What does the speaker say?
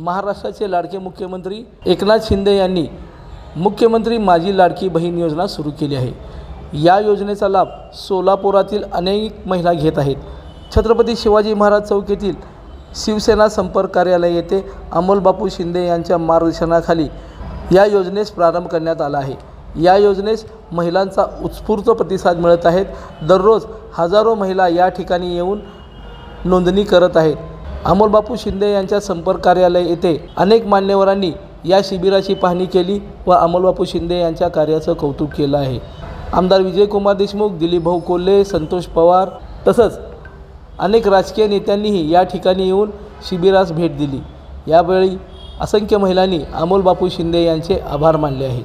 महाराष्ट्राचे लाडके मुख्यमंत्री एकनाथ शिंदे यांनी मुख्यमंत्री माझी लाडकी बहीण योजना सुरू केली आहे. या योजनेचा लाभ सोलापुरातील अनेक महिला घेत आहेत. छत्रपती शिवाजी महाराज चौक येथील शिवसेना संपर्क कार्यालय येथे अमोल बापू शिंदे यांच्या मार्गदर्शनाखाली या योजनेस प्रारंभ करण्यात आला आहे. या योजनेस महिलांचा उत्स्फूर्त प्रतिसाद मिळत आहेत. दररोज हजारो महिला या ठिकाणी येऊन नोंदणी करत आहेत. अमोलबापू शिंदे यांच्या संपर्क कार्यालय येथे अनेक मान्यवरांनी या शिबिराची पाहणी केली व अमोलबापू शिंदे यांच्या कार्याचं कौतुक केलं आहे. आमदार विजयकुमार देशमुख दिलीप भाऊ कोल्हे संतोष पवार तसंच अनेक राजकीय नेत्यांनीही या ठिकाणी येऊन शिबिरास भेट दिली. यावेळी असंख्य महिलांनी अमोलबापू शिंदे यांचे आभार मानले आहेत.